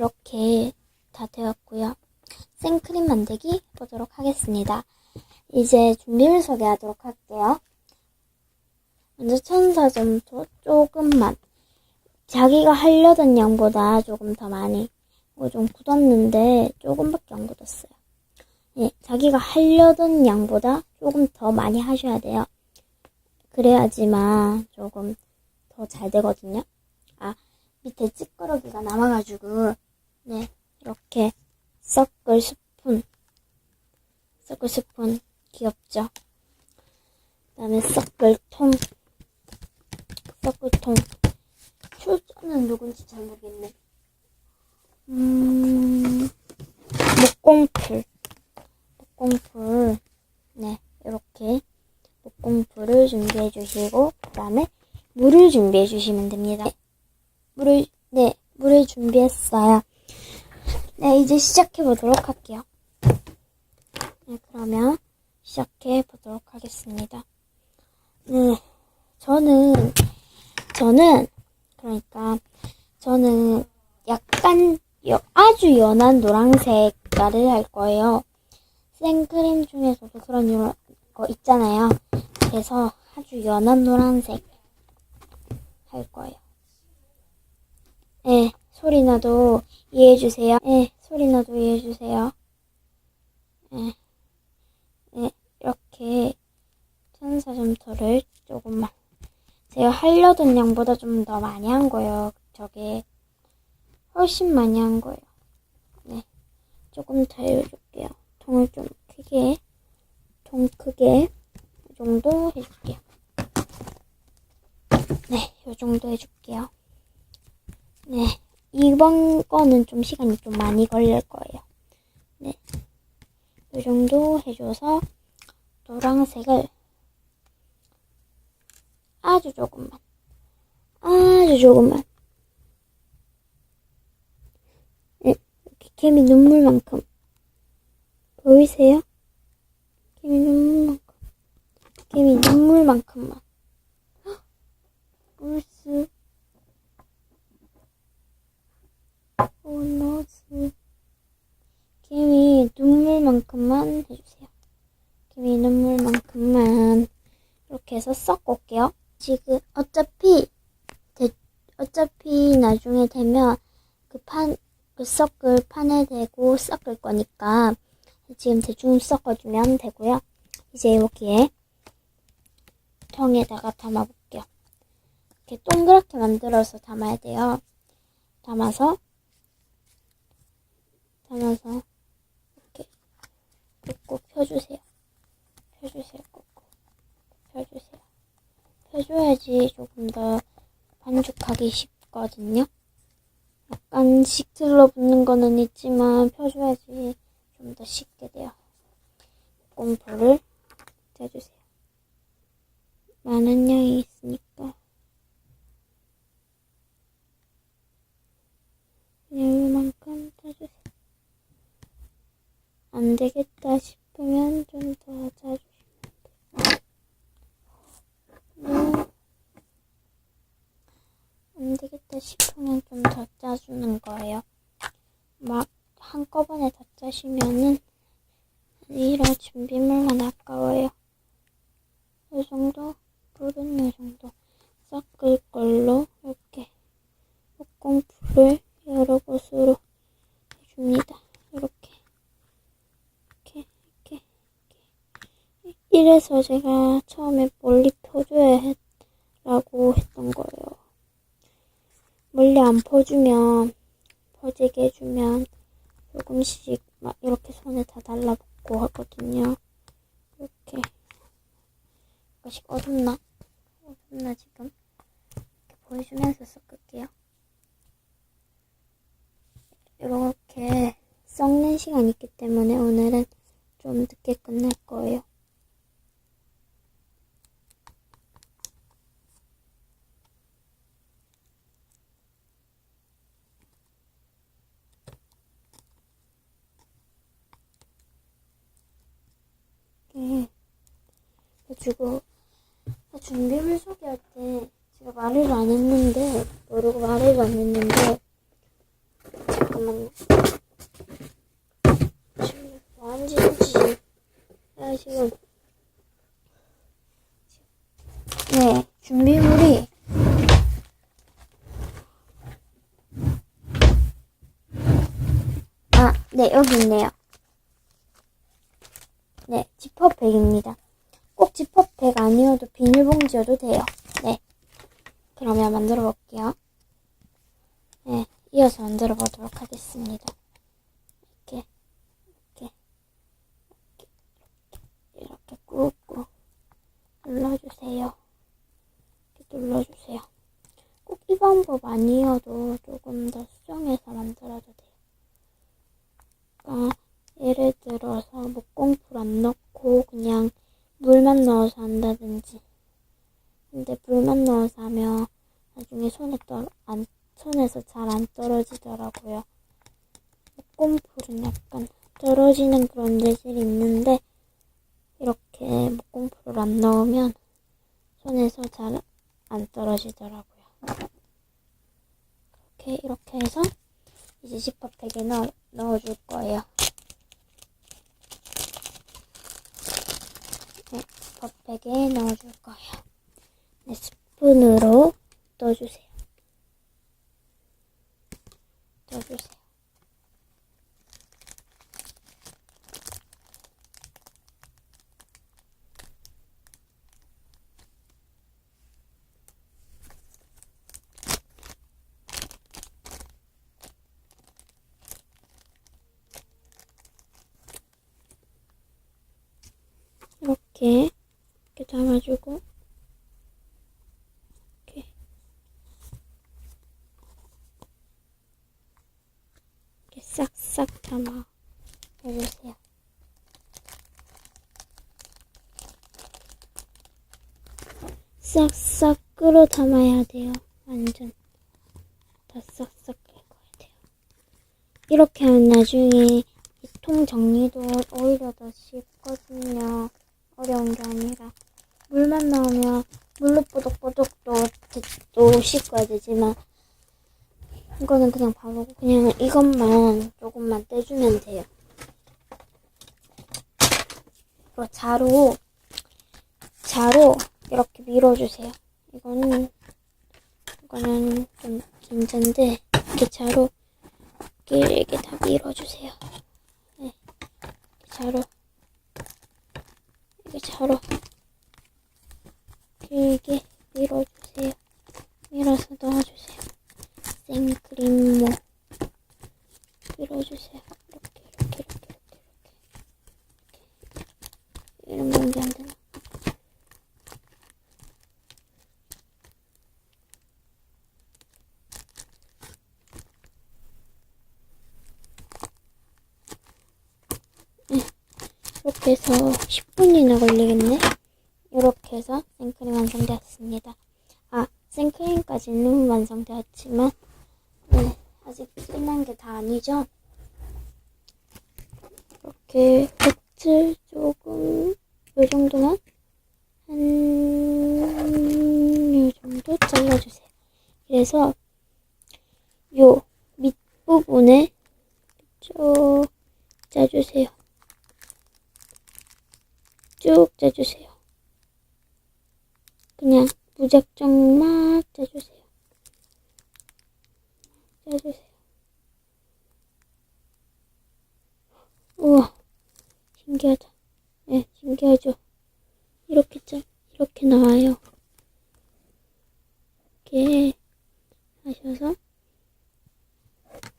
이렇게 다 되었고요. 생크림 만들기 해보도록 하겠습니다. 이제 준비를 소개하도록 할게요. 먼저 천사 점토 조금만 자기가 하려던 양보다 조금 더 많이 이거 좀 굳었는데 조금밖에 안 굳었어요. 예, 자기가 하려던 양보다 조금 더 많이 하셔야 돼요. 그래야지만 조금 더 잘 되거든요. 아, 밑에 찌끄러기가 남아가지고, 네, 이렇게 섞을 스푼. 섞을 스푼, 귀엽죠? 그 다음에 섞을 통. 섞을 통. 출전은 누군지 잘 모르겠네. 음, 목공풀. 목공풀. 네, 이렇게 목공풀을 준비해 주시고, 그 다음에 물을 준비해 주시면 됩니다. 물을, 네, 물을 준비했어요. 네, 이제 시작해 보도록 할게요. 네, 그러면 시작해 보도록 하겠습니다. 네, 저는, 저는, 그러니까, 저는 약간 여- 아주 연한 노란색 깔을 할 거예요. 생크림 중에서도 그런 요- 거 있잖아요. 그래서 아주 연한 노란색 할 거예요. 예, 소리 나도 이해해 주세요. 예, 소리 나도 이해해 주세요. 예, 예, 이렇게 천사 점토를 조금만 제가 하려던 양보다 좀 더 많이 한 거예요. 저게 훨씬 많이 한 거예요. 네, 조금 더 해줄게요. 통을 좀 크게, 통 크게 이 정도 해줄게요. 네, 이 정도 해줄게요. 네, 이번 거는 좀 시간이 좀 많이 걸릴 거예요. 네, 이 정도 해줘서 노란색을 아주 조금만, 아주 조금만. 네, 이렇게 개미 눈물만큼 보이세요? 개미 눈물만큼, 개미 눈물만큼만. 울스 오너스 개미 눈물만큼만 해주세요. 개미 눈물만큼만 이렇게 해서 섞어 올게요. 지금 어차피 대, 어차피 나중에 되면 그 판, 그 섞을 판에 대고 섞을 거니까 지금 대충 섞어주면 되고요. 이제 여기에 통에다가 담아볼게요. 이렇게 동그랗게 만들어서 담아야 돼요. 담아서 담아서 이렇게 꾹꾹 펴주세요. 펴주세요. 꾹꾹 펴주세요. 펴줘야지 조금 더 반죽하기 쉽거든요. 약간씩 들러붙는 거는 있지만 펴줘야지 좀 더 쉽게 돼요. 공포를 떼주세요. 많은 양이 있으니까 그냥 이만큼 떼주세요. 안 되겠다 싶으면 좀 더 짜주시면 돼요. 안 되겠다 싶으면 좀 더 짜주는 거예요. 막 짜시면은 이런 준비물만 아까워요. 이 정도? 물은 이 정도 섞을 걸로 이렇게 목공풀을 여러 곳으로 해줍니다. 이렇게 이렇게 이렇게 이렇게 이래서 제가 처음에 멀리 펴줘야 했라고 했던 거예요. 멀리 안 퍼주면 퍼지게 해주면 조금씩 막 이렇게 손에 다 달라붙고 하거든요. 이렇게 약간씩 어둡나? 어둡나 지금? 이렇게 보여주면서 섞을게요. 이렇게 썩는 시간이 있기 때문에 오늘은 좀 늦게 끝낼 거예요. 이렇게 해주고 준비물 소개할 때 제가 말을 안 했는데 모르고 말을 안 했는데 잠깐만요. 지금 뭐 하는 짓인지. 야, 지금. 네, 준비물이. 아, 네, 여기 있네요. 네, 지퍼백입니다. 꼭 지퍼백 아니어도 비닐봉지여도 돼요. 네. 그러면 만들어 볼게요. 네, 이어서 만들어 보도록 하겠습니다. 이렇게, 이렇게, 이렇게, 이렇게 꾹꾹 눌러주세요. 이렇게 눌러주세요. 꼭 이 방법 아니어도 조금 더 수정해서 만들어도 돼요. 그러니까 예를 들어서 목공풀 안 넣고 그냥 물만 넣어서 한다든지. 근데 물만 넣어서 하면 나중에 손에 떨, 안, 손에서 잘 안 떨어지더라고요. 목공풀은 약간 떨어지는 그런 재질이 있는데 이렇게 목공풀을 안 넣으면 손에서 잘 안 떨어지더라고요. 이렇게 이렇게 해서 이제 지퍼백에 넣어, 넣어줄 거예요. 네, 지퍼백에 넣어줄 거예요. 네, 스푼으로 넣어주세요. 넣어주세요. 이렇게 담아주고 이렇게 이렇게 싹싹 담아 해주세요. 싹싹 끌어 담아야 돼요. 완전 다 싹싹 긁어야 돼요. 이렇게 하면 나중에 이통 정리도 오히려 더 쉽거든요. 어려운 게 아니라 물만 넣으면 물로 뽀독뽀독 또, 또 씻어야 되지만 이거는 그냥 바로 그냥 이것만 조금만 떼주면 돼요. 그리고 자로 자로 이렇게 밀어주세요. 이거는 이거는 좀 긴 잔데 이렇게 자로 길게 다 밀어주세요. 네, 자로 이렇게 자로 길게 밀어주세요. 밀어서 넣어주세요. 생크림 모 밀어주세요. 이렇게 이렇게 이렇게 이렇게 이렇게 이런 공기 안 되나? 이렇게 해서 10분이나 걸리겠네? 이렇게 해서 생크림 완성되었습니다. 아, 생크림까지는 완성되었지만, 네, 아직 끝난 게 다 아니죠? 이렇게 겉을 조금, 요 정도만? 한, 요 정도 잘라주세요. 그래서, 요 밑부분에 쭉 짜주세요. 쭉 짜주세요. 그냥 무작정 막 짜주세요. 짜주세요. 우와, 신기하다. 네, 신기하죠? 이렇게 짜, 이렇게 나와요. 이렇게 하셔서,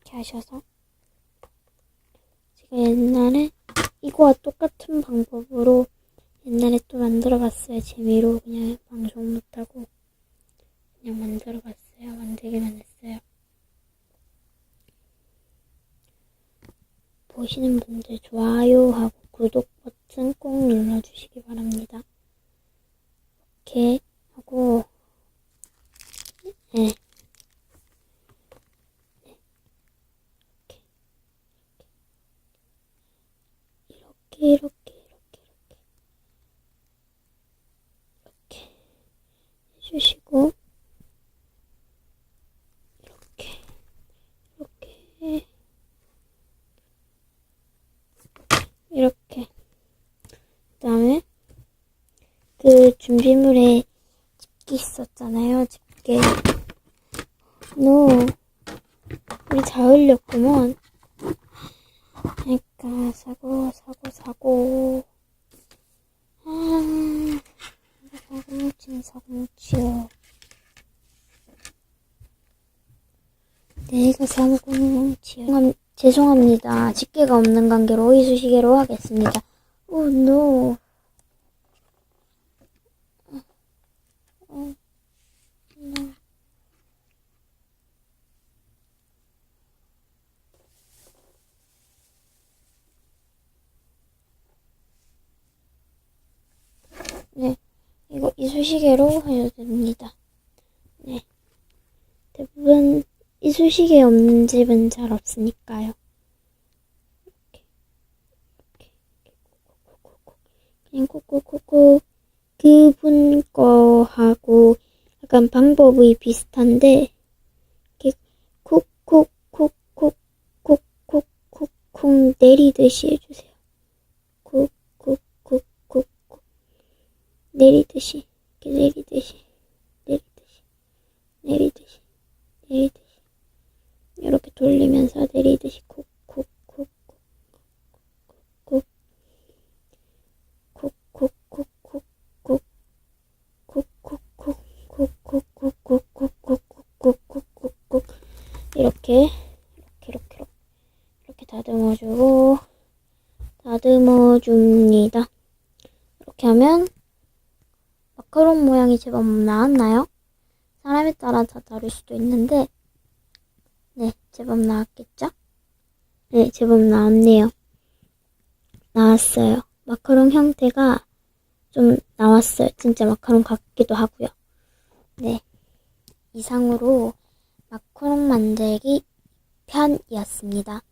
이렇게 하셔서, 제가 옛날에 이거와 똑같은 방법으로 옛날에 또 만들어 봤어요. 재미로 그냥 방송 못하고 그냥 만들어 봤어요. 만들기만 했어요. 보시는 분들 좋아요 하고 구독 버튼 꼭 눌러주시기 바랍니다. 이렇게 하고 네. 이렇게 이렇게 이렇게 이렇게 이렇게 해주시고 이렇게 이렇게 준비물에 집게 있었잖아요. 집게. 노. 우리 잘 어울렸구먼. 그러니까 사고 사고 사고. 아, 사고 뭉치네 사고 뭉치요. 내가 사먹은 뭉치요. 죄송합니다. 집게가 없는 관계로 이쑤시개로 하겠습니다. 오, 노. 어, 노. 네, 이쑤시개로 하셔도 됩니다. 네. 대부분 이쑤시개 없는 집은 잘 없으니까요. 콕콕콕콕. 그분 거하고 약간 방법이 비슷한데, 이렇게 콕콕콕콕콕콕콕콕 내리듯이 해주세요. 콕콕콕콕콕. 내리듯이, 이렇게 내리듯이, 내리듯이, 내리듯이, 내리듯이. 이렇게 돌리면서 내리듯이 이렇게 이렇게 이렇게 다듬어주고 다듬어줍니다. 이렇게 하면 모양이 제법 나왔나요? 사람에 따라 다 다를 수도 있는데 네, 제법 나왔겠죠? 네, 제법 나왔네요. 나왔어요. 마카롱 형태가 좀 나왔어요. 진짜 마카롱 같기도 하고요. 네. 이상으로 마카롱 만들기 편이었습니다.